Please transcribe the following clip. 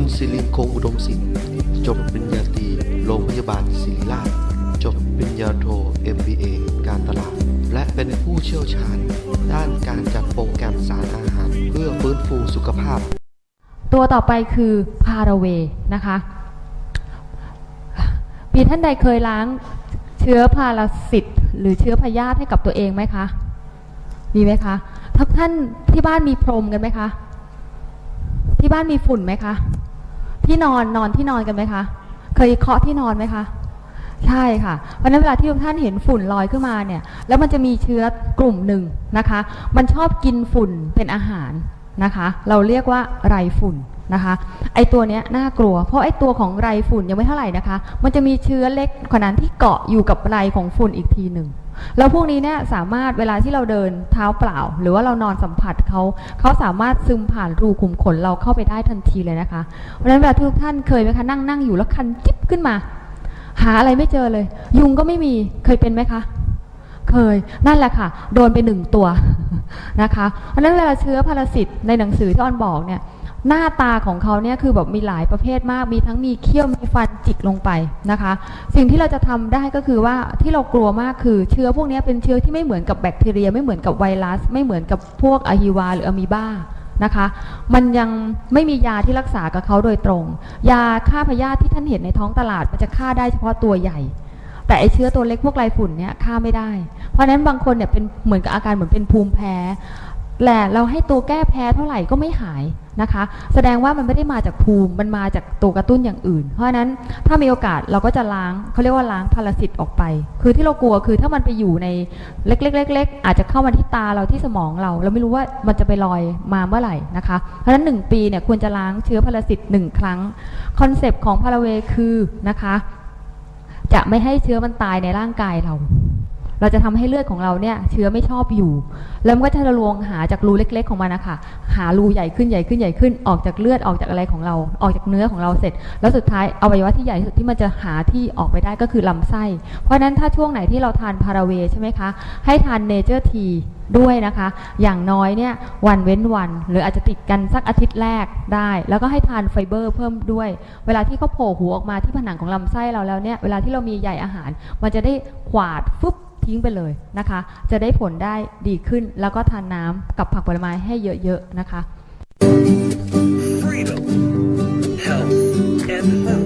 งศ์อุดมศิลป์จบปริญญาตรีโรงพยาบาลศิริราช จบปริญญาโท MBA การตลาด และเป็นผู้เชี่ยวชาญ ด้านการจัดโปรแกรมสารอาหาร เพื่อฟื้นฟูสุขภาพ ตัวต่อไปคือพาราเวนะคะมีท่านใดเคยล้างเชื้อพาราสิตหรือเชื้อพยาธิให้กับตัวเองไหมคะ มีไหมคะท่านที่บ้านมีพรมกันไหมคะ ที่บ้านมีฝุ่นไหมคะ ที่นอนนอนที่นอนกันไหมคะ เคยเคาะที่นอนไหมคะใช่ค่ะ เพราะฉะนั้นเวลาที่ทุกท่านเห็นฝุ่นลอยขึ้นมาเนี่ย แล้วมันจะมีเชื้อกลุ่มหนึ่งนะคะ มันชอบกินฝุ่นเป็นอาหารนะคะ เราเรียกว่าไรฝุ่นนะคะ ไอตัวเนี้ยน่ากลัว เพราะไอตัวของไรฝุ่นยังไม่เท่าไหร่นะคะ มันจะมีเชื้อเล็กกว่านั้นที่เกาะอยู่กับไรของฝุ่นอีกทีหนึ่ง แล้วพวกนี้เนี่ยสามารถเวลาที่เราเดินเท้าเปล่า หรือว่าเรานอนสัมผัสเขาเขาสามารถซึมผ่านรูขุมขนเราเข้าไปได้ทันทีเลยนะคะเพราะฉะนั้นเวลาทุกท่านเคยไหมคะนั่งนั่งอยู่แล้วคันจิ๊บขึ้นมา หาอะไรไม่เจอเลย ยุงก็ไม่มีเคยเป็นไหมคะ เคยนั่นแหละค่ะ โดนไปหนึ่งตัวนะคะ เพราะฉะนั้นเวลาเชื้อพาราสิตในหนังสือที่ออนบอกเนี่ย หน้าตาของเขาเนี่ยคือแบบมีหลายประเภทมาก มีทั้งมีเขี้ยวมีฟันจิกลงไปนะคะ สิ่งที่เราจะทำได้ก็คือว่าที่เรากลัวมากคือเชื้อพวกนี้เป็นเชื้อที่ไม่เหมือนกับแบคทีเรีย ไม่เหมือนกับไวรัส ไม่เหมือนกับพวกอะฮิวา หรืออะมีบานะคะ มันยังไม่มียาที่รักษากับเขาโดยตรง ยาฆ่าพยาธิที่ท่านเห็นในท้องตลาดมันจะฆ่าได้เฉพาะตัวใหญ่ แต่ไอเชื้อตัวเล็กพวกไรฝุ่นเนี่ยฆ่าไม่ได้ เพราะฉะนั้นบางคนเนี่ยเป็นเหมือนกับอาการเหมือนเป็นภูมิแพ้ แหละเราให้ตัวแก้แพ้เท่าไหร่ก็ไม่หายนะคะ แสดงว่ามันไม่ได้มาจากภูมิมันมาจากตัวกระตุ้นอย่างอื่น เพราะฉะนั้นถ้ามีโอกาสเราก็จะล้างเขาเรียกว่าล้างพาราสิตออกไป คือที่เรากลัวคือถ้ามันไปอยู่ในเล็กๆๆๆอาจจะเข้ามาที่ตาเราที่สมองเรา เราไม่รู้ว่ามันจะไปลอยมาเมื่อไหร่นะคะ เพราะฉะนั้นหนึ่งปีเนี่ยควรจะล้างเชื้อพาราสิตหนึ่งครั้งคอนเซปต์ของพาราเวคือนะคะ จะไม่ให้เชื้อมันตายในร่างกายเรา เราจะทำให้เลือดของเราเนี่ยเชื้อไม่ชอบอยู่ แล้วมันก็จะลวงหาจากรูเล็ก ๆ ของมันนะคะหารูใหญ่ขึ้นใหญ่ขึ้นใหญ่ขึ้นออกจากเลือดออกจากอะไรของเรา ออกจากเนื้อของเราเสร็จ แล้วสุดท้ายอวัยวะที่ใหญ่สุดที่มันจะหาที่ออกไปได้ก็คือลำไส้ เพราะฉะนั้นถ้าช่วงไหนที่เราทานพาราเวใช่ไหมคะ ให้ทานเนเจอร์ทีด้วยนะคะ อย่างน้อยเนี่ยวันเว้นวัน หรืออาจจะติดกันสักอาทิตย์แรกได้ แล้วก็ให้ทานไฟเบอร์เพิ่มด้วย เวลาที่เขาโผล่หัวออกมาที่ผนังของลำไส้เราแล้วเนี่ยเวลาที่เรามีใยอาหาร มันจะได้ขวาดฟึบ ทิ้งไปเลยนะคะ จะได้ผลได้ดีขึ้น แล้วก็ทานน้ำกับผักผลไม้ให้เยอะ ๆ นะคะ freedom, health, and hope.